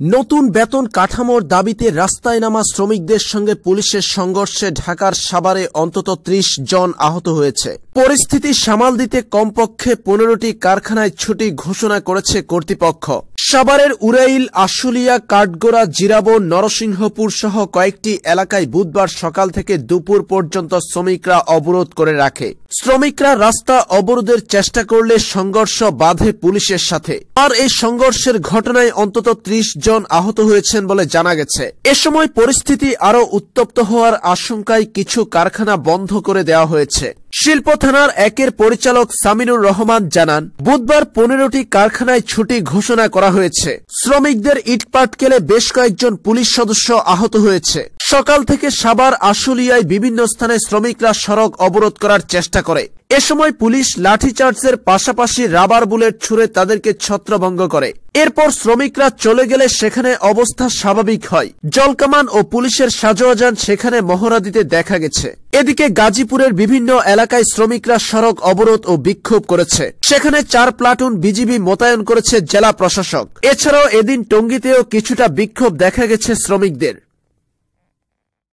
নতুন বেতন কাঠামোর দাবিতে রাস্তায় নামা শ্রমিকদের সঙ্গে পুলিশের সংঘর্ষে ঢাকার সাবারে অন্তত ত্রিশ জন আহত হয়েছে। পরিস্থিতি সামাল দিতে কমপক্ষে পনেরোটি কারখানায় ছুটি ঘোষণা করেছে কর্তৃপক্ষ। সাভারের উরাইল, আশুলিয়া, কাঠগোড়া, জিরাবো, নরসিংহপুর সহ কয়েকটি এলাকায় বুধবার সকাল থেকে দুপুর পর্যন্ত শ্রমিকরা অবরোধ করে রাখে। শ্রমিকরা রাস্তা অবরোধের চেষ্টা করলে সংঘর্ষ বাধে পুলিশের সাথে। আর এই সংঘর্ষের ঘটনায় অন্তত ত্রিশ জন আহত হয়েছেন বলে জানা গেছে। এ সময় পরিস্থিতি আরও উত্তপ্ত হওয়ার আশঙ্কায় কিছু কারখানা বন্ধ করে দেওয়া হয়েছে। শিল্প থানার একের পরিচালক সামিনুর রহমান জানান, বুধবার পনেরোটি কারখানায় ছুটি ঘোষণা করা হয়েছে। শ্রমিকদের ইটপাট কেলে বেশ কয়েকজন পুলিশ সদস্য আহত হয়েছে। সকাল থেকে সাবার আশুলিয়ায় বিভিন্ন স্থানে শ্রমিকরা সড়ক অবরোধ করার চেষ্টা করে। এ সময় পুলিশ লাঠিচার্জের পাশাপাশি রাবার বুলেট ছুড়ে তাদেরকে ছত্রভঙ্গ করে। এরপর শ্রমিকরা চলে গেলে সেখানে অবস্থা স্বাভাবিক হয়। জলকামান ও পুলিশের সাজোয়াজান সেখানে মহড়া দিতে দেখা গেছে। এদিকে গাজীপুরের বিভিন্ন এলাকায় শ্রমিকরা সড়ক অবরোধ ও বিক্ষোভ করেছে। সেখানে চার প্লাটুন বিজিবি মোতায়েন করেছে জেলা প্রশাসক। এছাড়াও এদিন টঙ্গীতেও কিছুটা বিক্ষোভ দেখা গেছে শ্রমিকদের।